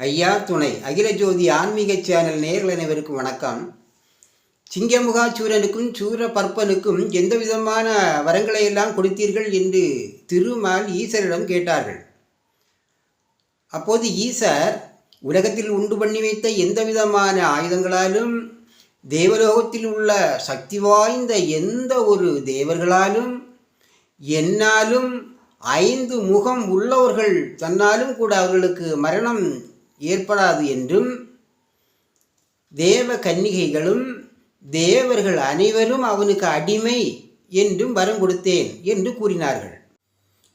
ஐயா துணை. அகில ஜோதி ஆன்மீக சேனல் நேர்கள் அனைவருக்கும் வணக்கம். சிங்கமுகா சூரனுக்கும் சூர பற்பனுக்கும் எந்த விதமான வரங்களை எல்லாம் கொடுத்தீர்கள் என்று திருமால் ஈசரிடம் கேட்டார்கள். அப்போது ஈசர் உலகத்தில் உண்டு பண்ணி வைத்த எந்த விதமான ஆயுதங்களாலும் தேவலோகத்தில் உள்ள சக்தி வாய்ந்த எந்த ஒரு தேவர்களாலும் என்னாலும் ஐந்து முகம் உள்ளவர்கள் தன்னாலும் கூட அவர்களுக்கு மரணம் ஏற்படாது என்றும் தேவ கன்னிகைகளும் தேவர்கள் அனைவரும் அவனுக்கு அடிமை என்றும் வரம் கொடுத்தேன் என்று கூறினார்கள்.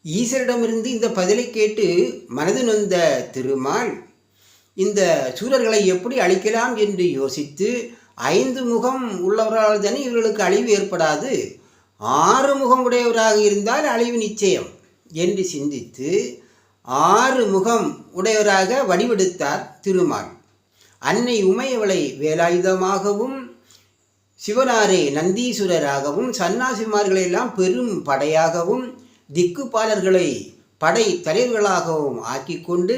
ஈசரிடமிருந்து இந்த பதிலை கேட்டு மனது நொந்த திருமால் இந்த சூரர்களை எப்படி அழிக்கலாம் என்று யோசித்து ஐந்து முகம் உள்ளவர்களால் தானே இவர்களுக்கு அழிவு ஏற்படாது ஆறு முகம் உடையவராக இருந்தால் அழிவு நிச்சயம் என்று சிந்தித்து ஆறு முகம் உடையவராக வடிவெடுத்தார் திருமால். அன்னை உமையவளை வேலாயுதமாகவும் சிவனாரே நந்தீஸ்வரராகவும் சன்னாசிமார்களையெல்லாம் பெரும் படையாகவும் திக்குப்பாலர்களை படை தலைவர்களாகவும் ஆக்கிக்கொண்டு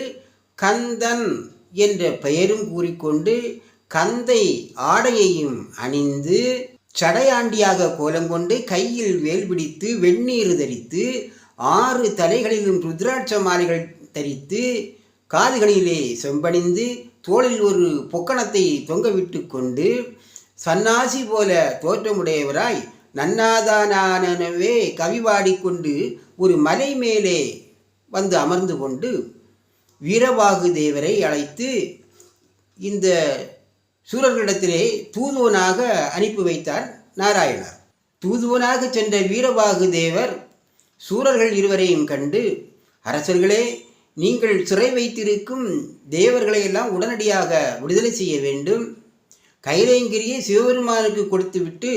கந்தன் என்ற பெயரும் கூறிக்கொண்டு கந்தை ஆடையையும் அணிந்து சடையாண்டியாக கோலம் கொண்டு கையில் வேல் பிடித்து வெந்நீர் தரித்து ஆறு தலைகளிலும் ருத்ராட்ச மாலைகள் தரித்து காதுகளிலே செம்பணிந்து தோளில் ஒரு பொக்கணத்தை தொங்கவிட்டு கொண்டு சன்னாசி போல தோற்றமுடையவராய் நன்னாதானவே கவிபாடிக்கொண்டு ஒரு மலை மேலே வந்து அமர்ந்து கொண்டு வீரவாகு தேவரை அழைத்து இந்த சூரர்களிடத்திலே தூதுவனாக அனுப்பி வைத்தார் நாராயணர். தூதுவனாக சென்ற வீரவாகு தேவர் சூரர்கள் இருவரையும் கண்டு அரசர்களே நீங்கள் சிறை வைத்திருக்கும் தேவர்களை எல்லாம் உடனடியாக விடுதலை செய்ய வேண்டும். கைலேங்கிரியை சிவபெருமானுக்கு கொடுத்துவிட்டு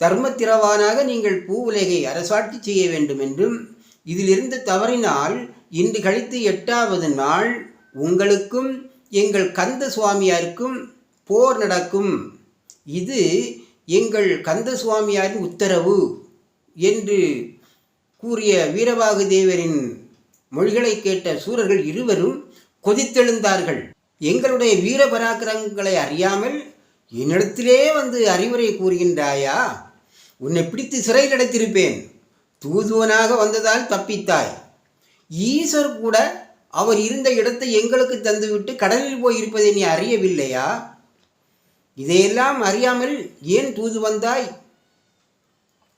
தர்மத்திரவானாக நீங்கள் பூ உலகை அரசாட்சி செய்ய வேண்டும் என்றும் இதிலிருந்து தவறினால் இன்று கழித்து எட்டாவது நாள் உங்களுக்கும் எங்கள் கந்த சுவாமியாருக்கும் போர் நடக்கும். இது எங்கள் கந்த சுவாமியாரின் உத்தரவு என்று கூறிய வீரவாகு தேவரின் மொழிகளை கேட்ட சூரர்கள் இருவரும் கொதித்தெழுந்தார்கள். எங்களுடைய வீர பராக்கிரங்களை அறியாமல் என்னிடத்திலே வந்து அறிவுரை கூறுகின்றாயா? உன்னை பிடித்து சிறையில் அடைத்திருப்பேன் தூதுவனாக வந்ததால் தப்பித்தாய். ஈசர் கூட அவர் இருந்த இடத்தை எங்களுக்கு தந்துவிட்டு கடலில் போய் இருப்பதை நீ அறியவில்லையா? இதையெல்லாம் அறியாமல் ஏன் தூது வந்தாய்?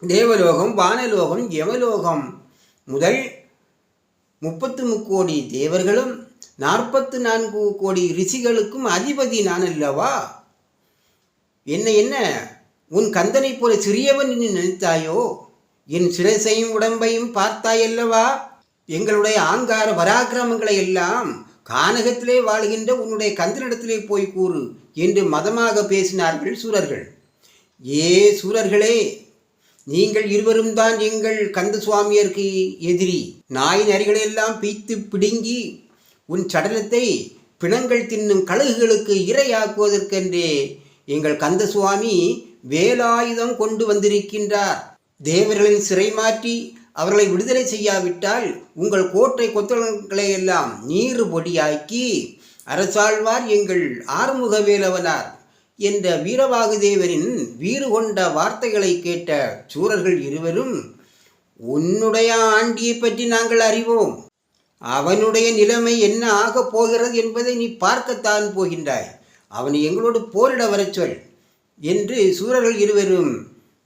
தேவலோகம் வானலோகம் யமலோகம் முதல் முப்பத்து முக்கோடி தேவர்களும் நாற்பத்து நான்கு கோடி ரிஷிகளுக்கும் அதிபதி நான் அல்லவா? என்ன என்ன? உன் கந்தனைப் போல சிறியவன் நீ நினைத்தாயோ? என் சிரசையும் உடம்பையும் பார்த்தாயல்லவா எங்களுடைய ஆங்கார பராக்கிரமங்களை எல்லாம் கானகத்திலே வாழ்கின்ற உன்னுடைய கந்தனிடத்திலே போய் கூறு என்று மதமாக பேசினார்கள் சூரர்கள். ஏ சூரர்களே நீங்கள் இருவரும் தான் எங்கள் கந்த சுவாமியருக்கு எதிரி. நாய் நரிகளெல்லாம் பீத்து பிடுங்கி உன் சடலத்தை பிணங்கள் தின்னும் கழுகுகளுக்கு இரையாக்குவதற்கென்றே எங்கள் கந்த சுவாமி வேலாயுதம் கொண்டு வந்திருக்கின்றார். தேவர்களின் சிறை மாற்றி அவர்களை விடுதலை செய்யாவிட்டால் உங்கள் கோட்டை கொத்தளங்களை எல்லாம் நீர் பொடியாக்கி அரசாழ்வார் எங்கள் ஆறுமுக வேலவனார் என்ற வீரபாகுதேவரின் வீறு கொண்ட வார்த்தைகளை கேட்ட சூரர்கள் இருவரும் உன்னுடைய ஆண்டியை பற்றி நாங்கள் அறிவோம். அவனுடைய நிலைமை என்ன ஆகப் போகிறது என்பதை நீ பார்க்கத்தான் போகின்றாய். அவனை எங்களோடு போரிட வரச் சொல் என்று சூரர்கள் இருவரும்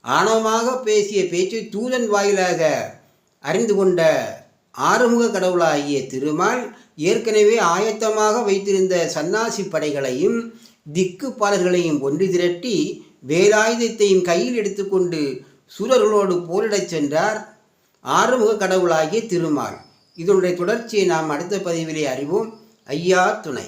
ஆணவமாக பேசிய பேச்சை தூதன் வாயிலாக அறிந்து கொண்ட ஆறுமுக கடவுளாகிய திருமால் ஏற்கனவே ஆயத்தமாக வைத்திருந்த சன்னாசி படைகளையும் திக்கு பாலர்களையும் ஒன்று திரட்டி வேலாயுதத்தையும் கையில் எடுத்துக்கொண்டு சூரர்களோடு போரிடச் சென்றார் ஆறுமுக கடவுளாகிய திருமால். இதனுடைய தொடர்ச்சியை நாம் அடுத்த பதிவிலே அறிவோம். ஐயா துணை.